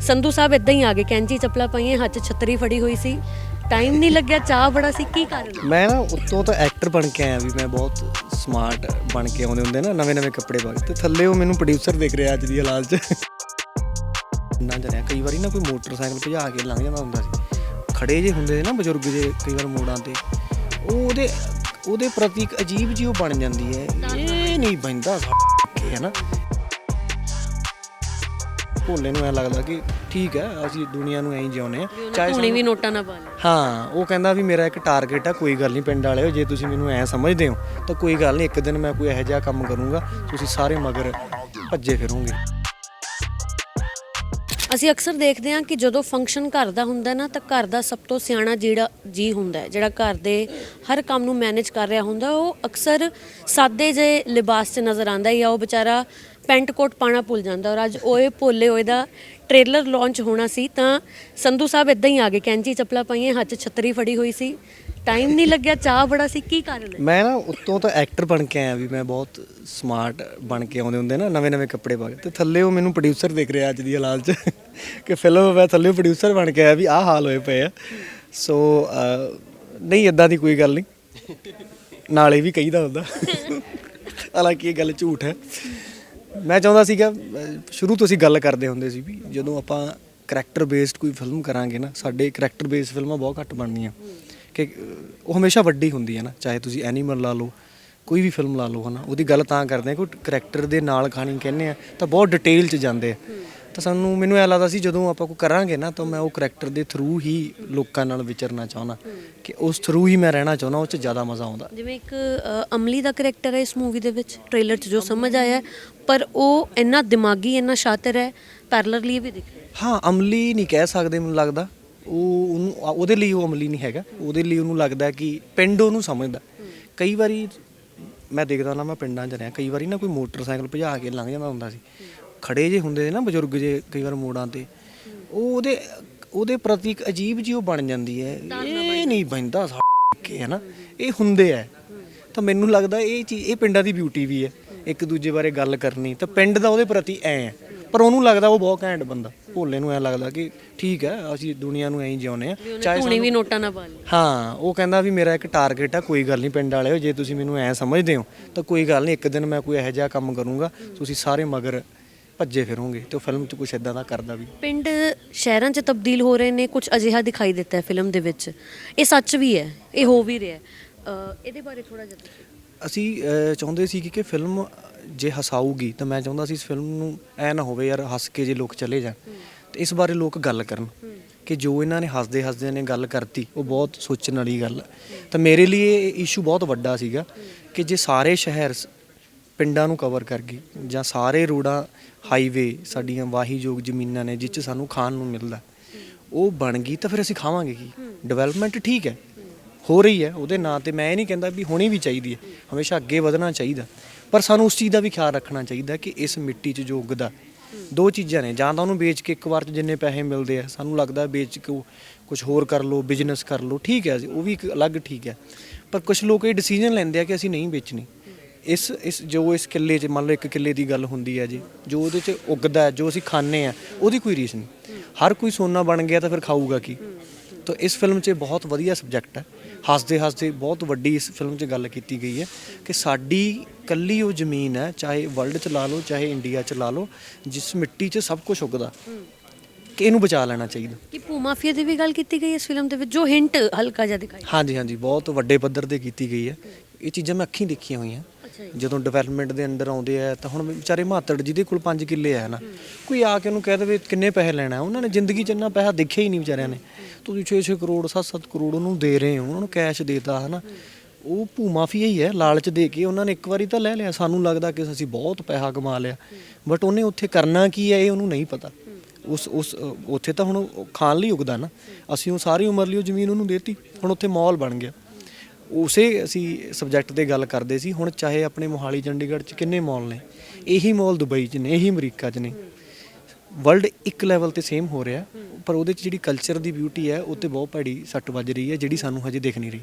ਸੰਧੂ ਸਾਹਿਬ ਇਦਾਂ ਹੀ ਆ ਗਏ, ਕੈਂਚੀ ਚੱਪਲਾਂ ਪਾਈਆਂ, ਹੱਥ 'ਚ ਛਤਰੀ ਫੜੀ ਹੋਈ ਸੀ। ਟਾਈਮ ਨਹੀਂ ਲੱਗਿਆ, ਚਾਹ ਬੜਾ ਸੀ, ਕੀ ਕਾਰਨ ਮੈਂ ਨਾ ਉੱਤੋਂ ਤਾਂ ਐਕਟਰ ਬਣ ਕੇ ਆਇਆ ਵੀ ਮੈਂ ਬਹੁਤ ਸਮਾਰਟ ਬਣ ਕੇ ਆਉਂਦੇ ਹੁੰਦੇ ਨਾ ਨਵੇਂ ਨਵੇਂ ਕੱਪੜੇ ਪਾ ਕੇ, ਤੇ ਥੱਲੇ ਉਹ ਮੈਨੂੰ ਪ੍ਰੋਡਿਊਸਰ ਦੇਖ ਰਿਹਾ ਅੱਜ ਦੀ ਹਾਲਾਤ 'ਚ। ਨਾ ਜਰਿਆ, ਕਈ ਵਾਰੀ ਨਾ ਕੋਈ ਮੋਟਰਸਾਈਕਲ ਭਜਾ ਕੇ ਲੰਘ ਜਾਂਦਾ ਹੁੰਦਾ ਸੀ। ਖੜੇ ਜੇ ਹੁੰਦੇ ਨੇ ਨਾ ਬਜ਼ੁਰਗ ਜੇ, ਕਈ ਵਾਰ ਮੋੜਾਂ ਤੇ, ਉਹ ਉਹਦੇ ਉਹਦੇ ਪ੍ਰਤੀ ਇੱਕ ਅਜੀਬ ਜਿਹੀ ਉਹ ਬਣ ਜਾਂਦੀ ਹੈ। ਇਹ ਨਹੀਂ ਬੰਦਾ ਹੈ ਨਾ? ਭੋਲੇ ਨੂੰ ਐ ਲੱਗਦਾ ਕਿ ਠੀਕ ਹੈ ਅਸੀਂ ਦੁਨੀਆ ਨੂੰ ਐਂ ਹੀ। ਜਿਉਂਦੇ ਆ ਚਾਹੇ ਹੁਣੀ ਵੀ ਨੋਟਾਂ ਨਾ ਪਾ ਲੈ ਹਾਂ ਉਹ ਕਹਿੰਦਾ ਵੀ ਮੇਰਾ ਇੱਕ ਟਾਰਗੇਟ ਆ ਕੋਈ ਗੱਲ ਨਹੀਂ ਪਿੰਡ ਵਾਲਿਓ ਜੇ ਤੁਸੀਂ ਮੈਨੂੰ ਐ ਸਮਝਦੇ ਹੋ ਤਾਂ ਕੋਈ ਗੱਲ ਨਹੀਂ ਇੱਕ ਦਿਨ ਮੈਂ ਕੋਈ ਇਹੋ ਜਿਹਾ ਕੰਮ ਕਰੂੰਗਾ ਤੁਸੀਂ ਸਾਰੇ ਮਗਰ ਭੱਜੇ ਫਿਰੋਗੇ। ਅਸੀਂ ਅਕਸਰ ਦੇਖਦੇ ਹਾਂ ਕਿ ਜਦੋਂ ਫੰਕਸ਼ਨ ਘਰ ਦਾ ਹੁੰਦਾ ਨਾ ਤਾਂ ਘਰ ਦਾ ਸਭ ਤੋਂ ਸਿਆਣਾ ਜਿਹੜਾ ਜੀ ਹੁੰਦਾ ਹੈ ਜਿਹੜਾ ਘਰ ਦੇ ਹਰ ਕੰਮ ਨੂੰ ਮੈਨੇਜ ਕਰ ਰਿਹਾ ਹੁੰਦਾ ਉਹ ਅਕਸਰ ਸਾਦੇ ਜੇ ਲਿਬਾਸ 'ਚ ਨਜ਼ਰ ਆਉਂਦਾ ਹੈ ਜਾਂ ਉਹ ਵਿਚਾਰਾ ਪੈਂਟ ਕੋਟ ਪਾਣਾ ਭੁੱਲ ਜਾਂਦਾ ਔਰ ਅੱਜ ਓਏ ਭੋਲੇ ਓਏ ਦਾ ਟ੍ਰੇਲਰ ਲਾਂਚ ਹੋਣਾ ਸੀ, ਤਾਂ ਸੰਧੂ ਸਾਹਿਬ ਇਦਾਂ ਹੀ ਆ ਗਏ, ਕੈਂਚੀ ਚੱਪਲਾਂ ਪਾਈਆਂ, ਹੱਥ 'ਚ ਛਤਰੀ ਫੜੀ ਹੋਈ ਸੀ ਟਾਈਮ ਨਹੀਂ ਲੱਗਿਆ ਚਾਹ ਬੜਾ ਸੀ, ਕੀ ਕਾਰਨ ਹੈ? ਮੈਂ ਨਾ ਉੱਤੋਂ ਤਾਂ ਐਕਟਰ ਬਣ ਕੇ ਆਇਆ ਵੀ ਮੈਂ ਬਹੁਤ ਸਮਾਰਟ ਬਣ ਕੇ ਆਉਂਦੇ ਹੁੰਦੇ ਨਾ ਨਵੇਂ ਨਵੇਂ ਕੱਪੜੇ ਪਾ ਕੇ, ਤੇ ਥੱਲੇ ਉਹ ਮੈਨੂੰ ਪ੍ਰੋਡਿਊਸਰ ਦੇਖ ਰਿਹਾ ਅੱਜ ਦੀ ਹਾਲਾਤ 'ਚ, ਕਿ ਫਿਲਮ ਮੈਂ ਥੱਲੇ ਪ੍ਰੋਡਿਊਸਰ ਬਣ ਕੇ ਆਇਆ ਵੀ ਆਹ ਹਾਲ ਹੋਏ ਪਏ ਆ। ਸੋ ਨਹੀਂ ਇਦਾਂ ਦੀ ਕੋਈ ਗੱਲ ਨਹੀਂ, ਨਾਲੇ ਵੀ ਕਹੀਦਾ ਹੁੰਦਾ, ਹਾਲਾਂਕਿ ਇਹ ਗੱਲ ਝੂਠ ਹੈ। ਮੈਂ ਚਾਹੁੰਦਾ ਸੀਗਾ, ਸ਼ੁਰੂ ਤੋਂ ਅਸੀਂ ਗੱਲ ਕਰਦੇ ਹੁੰਦੇ ਸੀ ਵੀ ਜਦੋਂ ਆਪਾਂ ਕਰੈਕਟਰ ਬੇਸਡ ਕੋਈ ਫਿਲਮ ਕਰਾਂਗੇ ਨਾ, ਸਾਡੇ ਕਰੈਕਟਰ ਬੇਸਡ ਫਿਲਮਾਂ ਬਹੁਤ ਘੱਟ ਬਣਦੀਆਂ। ਕਿ ਉਹ ਹਮੇਸ਼ਾ ਵੱਡੀ ਹੁੰਦੀ ਹੈ ਨਾ, ਚਾਹੇ ਤੁਸੀਂ ਐਨੀਮਲ ਲਾ ਲਓ, ਕੋਈ ਵੀ ਫਿਲਮ ਲਾ ਲਓ ਹਨਾ, ਉਹਦੀ ਗੱਲ ਤਾਂ ਕਰਦੇ ਆ ਕੋਈ ਕਰੈਕਟਰ ਦੇ ਨਾਲ ਖਾਣੀ ਕਹਿੰਦੇ ਆ, ਤਾਂ ਬਹੁਤ ਡਿਟੇਲ ਚ ਜਾਂਦੇ ਆ। ਤਾਂ ਸਾਨੂੰ ਮੈਨੂੰ ਐ ਲੱਗਦਾ ਸੀ ਜਦੋਂ ਆਪਾਂ ਕੋਈ ਕਰਾਂਗੇ ਨਾ ਤਾਂ ਮੈਂ ਉਹ ਕਰੈਕਟਰ ਦੇ ਥਰੂ ਹੀ ਲੋਕਾਂ ਨਾਲ ਵਿਚਰਨਾ ਚਾਹੁੰਦਾ ਕਿ ਉਸ ਥਰੂ ਹੀ ਮੈਂ ਰਹਿਣਾ ਚਾਹੁੰਦਾ ਉਹ ਚ ਜ਼ਿਆਦਾ ਮਜ਼ਾ ਆਉਂਦਾ। ਜਿਵੇਂ ਇੱਕ ਅ, ਅਮਲੀ ਦਾ ਕਰੈਕਟਰ ਹੈ ਇਸ ਮੂਵੀ ਦੇ ਵਿੱਚ ਟ੍ਰੇਲਰ 'ਚ ਜੋ ਸਮਝ ਆਇਆ ਹੈ, ਪਰ ਉਹ ਇੰਨਾ ਦਿਮਾਗੀ ਇੰਨਾ ਸ਼ਾਤਰ ਹੈ ਪੈਰਲਰਲੀ ਵੀ ਦਿਖ ਰਿਹਾ। ਹੈ ਹਾਂ ਅਮਲੀ ਨਹੀਂ ਕਹਿ ਸਕਦੇ ਮੈਨੂੰ ਲੱਗਦਾ। ਉਹ ਉਹਨੂੰ ਉਹਦੇ ਲਈ ਉਹ ਅਮਲੀ ਨਹੀਂ ਹੈਗਾ। ਉਹਦੇ ਲਈ ਉਹਨੂੰ ਲੱਗਦਾ ਕਿ ਪਿੰਡ ਉਹਨੂੰ ਸਮਝਦਾ। ਕਈ ਵਾਰੀ ਮੈਂ ਦੇਖਦਾ ਨਾ ਮੈਂ ਪਿੰਡਾਂ 'ਚ ਰਿਹਾ ਕਈ ਵਾਰੀ ਨਾ ਕੋਈ ਮੋਟਰਸਾਈਕਲ ਭਜਾ ਕੇ ਲੰਘ ਜਾਂਦਾ ਹੁੰਦਾ ਸੀ। ਖੜੇ ਜੇ ਹੁੰਦੇ ਨੇ ਨਾ ਬਜ਼ੁਰਗ ਜੇ ਕਈ ਵਾਰ ਮੋੜਾਂ ਤੇ ਉਹ ਉਹਦੇ ਉਹਦੇ ਪ੍ਰਤੀ ਇੱਕ ਅਜੀਬ ਜਿਹੀ ਉਹ ਬਣ ਜਾਂਦੀ ਹੈ। ਇਹ ਨਹੀਂ ਬੰਦਾ ਕੇ ਹੈ ਨਾ। ਇਹ ਹੁੰਦੇ ਆ। ਤਾਂ ਮੈਨੂੰ ਲੱਗਦਾ ਇਹ ਚੀਜ਼ ਇਹ ਪਿੰਡਾਂ ਦੀ ਬਿਊਟੀ ਵੀ ਹੈ। ਇੱਕ ਦੂਜੇ ਬਾਰੇ ਗੱਲ ਕਰਨੀ ਤਾਂ ਪਿੰਡ ਦਾ ਉਹਦੇ ਪ੍ਰਤੀ ਐ ਹੈ। ਪਰ ਉਹਨੂੰ ਲੱਗਦਾ ਉਹ ਬਹੁਤ ਘੈਂਟ ਬੰਦਾ। ਭੋਲੇ ਨੂੰ ਐ ਲੱਗਦਾ ਕਿ ਠੀਕ ਹੈ ਅਸੀਂ ਦੁਨੀਆ ਨੂੰ ਐਂ ਹੀ। ਜਿਉਂਦੇ ਆ ਚਾਹੇ ਹੁਣੀ ਵੀ ਨੋਟਾਂ ਨਾ ਪਾ ਹਾਂ ਉਹ ਕਹਿੰਦਾ ਵੀ ਮੇਰਾ ਇੱਕ ਟਾਰਗੇਟ ਆ ਕੋਈ ਗੱਲ ਨਹੀਂ ਪਿੰਡ ਵਾਲਿਓ ਜੇ ਤੁਸੀਂ ਮੈਨੂੰ ਐ ਸਮਝਦੇ ਹੋ ਤਾਂ ਕੋਈ ਗੱਲ ਨਹੀਂ ਇੱਕ ਦਿਨ ਮੈਂ ਕੋਈ ਇਹੋ ਜਿਹਾ ਕੰਮ ਕਰੂੰਗਾ। ਤੁਸੀਂ ਸਾਰੇ ਮਗਰ ਭੱਜੇ ਫਿਰੋਗੇ ਤੇ ਉਹ ਫਿਲਮ 'ਚ ਕੁਝ ਇਦਾਂ ਦਾ ਕਰਦਾ ਵੀ। ਪਿੰਡ ਸ਼ਹਿਰਾਂ 'ਚ ਤਬਦੀਲ ਹੋ ਰਹੇ ਨੇ ਕੁਝ ਅਜਿਹਾ ਦਿਖਾਈ ਦਿੱਤਾ ਹੈ ਫਿਲਮ ਦੇ ਵਿੱਚ। ਇਹ ਸੱਚ ਵੀ ਹੈ ਇਹ ਹੋ ਵੀ ਰਿਹਾ ਹੈ। ਅ, ਇਹਦੇ ਬਾਰੇ ਥੋੜਾ ਜਿਹਾ ਦੱਸੋ। ਅਸੀਂ ਅਹ, ਚਾਹੁੰਦੇ ਸੀ ਕਿ ਕਿ ਫਿਲਮ ਜੇ ਹਸਾਊਗੀ ਤਾਂ ਮੈਂ ਚਾਹੁੰਦਾ ਸੀ ਇਸ ਫਿਲਮ ਨੂੰ ਐ ਨਾ ਹੋਵੇ ਯਾਰ ਹੱਸ ਕੇ ਜੇ ਲੋਕ ਚਲੇ ਜਾਣ। ਤੇ ਇਸ ਬਾਰੇ ਲੋਕ ਗੱਲ ਕਰਨ ਕਿ ਜੋ ਇਹਨਾਂ ਨੇ ਹੱਸਦੇ ਹੱਸਦੇ ਨੇ ਗੱਲ ਕਰਤੀ ਉਹ ਬਹੁਤ ਸੋਚਣ ਵਾਲੀ ਗੱਲ। ਹੈ ਤਾਂ ਮੇਰੇ ਲਈ ਇਹ ਇਸ਼ੂ ਬਹੁਤ ਵੱਡਾ ਸੀਗਾ ਕਿ ਜੇ ਸਾਰੇ ਸ਼ਹਿਰ ਸ- ਪਿੰਡਾਂ ਨੂੰ ਕਵਰ ਕਰ ਗਈ ਜਾਂ ਸਾਰੇ ਰੋਡਾਂ ਹਾਈਵੇ ਸਾਡੀਆਂ ਵਾਹੀਯੋਗ ਜ਼ਮੀਨਾਂ ਨੇ ਜਿਸ 'ਚ ਸਾਨੂੰ ਖਾਣ ਨੂੰ ਮਿਲਦਾ। ਉਹ ਬਣ ਗਈ ਤਾਂ ਫਿਰ ਅਸੀਂ ਖਾਵਾਂਗੇ ਕੀ? ਡਿਵੈਲਪਮੈਂਟ ਠੀਕ ਹੈ। ਹੋ ਰਹੀ ਹੈ ਉਹਦੇ ਨਾਂ ਤੇ ਮੈਂ ਇਹ ਨਹੀਂ ਕਹਿੰਦਾ ਵੀ ਹੋਣੀ ਵੀ ਚਾਹੀਦੀ ਹੈ ਹਮੇਸ਼ਾ ਅੱਗੇ ਵਧਣਾ ਚਾਹੀਦਾ। ਪਰ ਸਾਨੂੰ ਉਸ ਚੀਜ਼ ਦਾ ਵੀ ਖਿਆਲ ਰੱਖਣਾ ਚਾਹੀਦਾ ਕਿ ਇਸ ਮਿੱਟੀ 'ਚ ਜੋ ਉੱਗਦਾ ਦੋ ਚੀਜ਼ਾਂ ਨੇ ਜਾਂ ਤਾਂ ਉਹਨੂੰ ਵੇਚ ਕੇ ਇੱਕ ਵਾਰ 'ਚ ਜਿੰਨੇ ਪੈਸੇ ਮਿਲਦੇ ਆ ਸਾਨੂੰ ਲੱਗਦਾ ਵੇਚ ਕੇ ਕੁਝ ਹੋਰ ਕਰ ਲਓ ਬਿਜ਼ਨਸ ਕਰ ਲਓ ਠੀਕ ਹੈ ਜੀ, ਉਹ ਵੀ ਇੱਕ ਅਲੱਗ ਠੀਕ ਹੈ। ਪਰ ਕੁਝ ਲੋਕ ਇਹ ਡਿਸੀਜਨ ਲੈਂਦੇ ਆ ਕਿ ਅਸੀਂ ਨਹੀਂ ਵੇਚਣੀ। ਇਸ ਇਸ ਜੋ ਇਸ ਕਿੱਲੇ 'ਚ ਮੰਨ ਲਓ ਇੱਕ ਕਿੱਲੇ ਦੀ ਗੱਲ ਹੁੰਦੀ ਹੈ ਜੀ ਜੋ ਉਹਦੇ 'ਚ ਉੱਗਦਾ ਜੋ ਅਸੀਂ ਖਾਂਦੇ ਆ ਉਹਦੀ ਕੋਈ ਰੀਸ ਨਹੀਂ। ਹਰ ਕੋਈ ਸੋਨਾ ਬਣ ਗਿਆ ਤਾਂ ਫਿਰ ਖਾਊਗਾ ਕੀ? ਤਾਂ ਇਸ ਫਿਲਮ 'ਚ ਬਹੁਤ ਵਧੀਆ ਸਬਜੈਕਟ ਹੈ। ਹੱਸਦੇ ਹੱਸਦੇ ਬਹੁਤ ਵੱਡੀ ਇਸ ਫਿਲਮ 'ਚ ਗੱਲ ਕੀਤੀ ਗਈ ਹੈ ਕਿ ਸਾਡੀ ਕੱਲੀ ਉਹ ਜ਼ਮੀਨ ਹੈ ਚਾਹੇ ਵਰਲਡ 'ਚ ਲਾ ਲਓ ਚਾਹੇ ਇੰਡੀਆ 'ਚ ਲਾ ਲਓ ਜਿਸ ਮਿੱਟੀ 'ਚ ਸਭ ਕੁਝ ਉੱਗਦਾ ਕਿ ਇਹਨੂੰ ਬਚਾ ਲੈਣਾ ਚਾਹੀਦਾ। ਕਿ ਭੂ ਮਾਫੀਆ ਦੀ ਵੀ ਗੱਲ ਕੀਤੀ ਗਈ ਇਸ ਫਿਲਮ ਦੇ ਵਿੱਚ ਜੋ ਹਿੰਟ ਹਲਕਾ ਜਿਹਾ ਦਿਖਾਈ ਹਾਂਜੀ ਹਾਂਜੀ ਬਹੁਤ ਵੱਡੇ ਪੱਧਰ ਤੇ ਕੀਤੀ ਗਈ ਹੈ। ਇਹ ਚੀਜ਼ਾਂ ਮੈਂ ਅੱਖੀਂ ਦੇਖੀਆਂ ਹੋਈਆਂ। ਜਦੋਂ ਡਿਵੈਲਪਮੈਂਟ ਦੇ ਅੰਡਰ ਆਉਂਦੇ ਆ, ਤਾਂ ਹੁਣ ਵਿਚਾਰੇ ਮਾਤੜ ਜਿਹਦੇ ਕੋਲ 5 ਕਿੱਲੇ ਆ ਨਾ ਕੋਈ ਆ ਕੇ ਉਹਨੂੰ ਕਹਿ ਦੇਵੇ ਕਿੰਨੇ ਪੈਸੇ ਲੈਣਾ ਉਹਨਾਂ ਨੇ ਜ਼ਿੰਦਗੀ 'ਚ ਇੰਨਾ ਪੈਸਾ ਦੇਖਿਆ ਹੀ ਨਹੀਂ ਵਿਚਾਰਿਆਂ ਨੇ। ਤੁਸੀਂ 6-6 ਕਰੋੜ 7-7 ਕਰੋੜ ਉਹਨੂੰ ਦੇ ਰਹੇ ਹੋ, ਉਹਨਾਂ ਨੂੰ ਕੈਸ਼ ਦੇਤਾ, ਹਨਾ। ਉਹ ਭੂ ਮਾਫੀਆ ਹੀ ਹੈ ਲਾਲਚ ਦੇ ਕੇ ਉਹਨਾਂ ਨੇ ਇੱਕ ਵਾਰੀ ਤਾਂ ਲੈ ਲਿਆ। ਸਾਨੂੰ ਲੱਗਦਾ ਕਿ ਅਸੀਂ ਬਹੁਤ ਪੈਸਾ ਕਮਾ ਲਿਆ। ਬਟ ਉਹਨੇ ਉੱਥੇ ਕਰਨਾ ਕੀ ਹੈ, ਇਹ ਉਹਨੂੰ ਨਹੀਂ ਪਤਾ। ਉਸ ਉਸ ਉੱਥੇ ਤਾਂ ਹੁਣ ਖਾਣ ਲਈ ਉਗਦਾ ਨਾ। ਅਸੀਂ ਉਹ ਸਾਰੀ ਉਮਰ ਲਈ ਉਹ ਜ਼ਮੀਨ ਉਹਨੂੰ ਦੇਤੀ। ਹੁਣ ਉੱਥੇ ਮਾਲ ਬਣ ਗਿਆ। ਉਸੇ ਅਸੀਂ ਸਬਜੈਕਟ ਤੇ ਗੱਲ ਕਰਦੇ ਸੀ, ਹੁਣ ਚਾਹੇ ਆਪਣੇ ਮੋਹਾਲੀ, ਚੰਡੀਗੜ੍ਹ ਚ ਕਿੰਨੇ ਮਾਲ ਨੇ, ਇਹੀ ਮਾਲ ਦੁਬਈ ਚ ਨੇ, ਇਹੀ ਅਮਰੀਕਾ ਚ ਨੇ। ਵਰਲਡ ਇੱਕ ਲੈਵਲ ਤੇ ਸੇਮ ਹੋ ਰਿਹਾ, ਪਰ ਉਹਦੇ ਚ ਜਿਹੜੀ ਕਲਚਰ ਦੀ ਬਿਊਟੀ ਹੈ, ਉਹ ਤੇ ਬਹੁਤ ਭੈੜੀ ਸੱਟ ਵੱਜ ਰਹੀ ਹੈ, ਜਿਹੜੀ ਸਾਨੂੰ ਹਜੇ ਦਿਖ ਨਹੀਂ ਰਹੀ।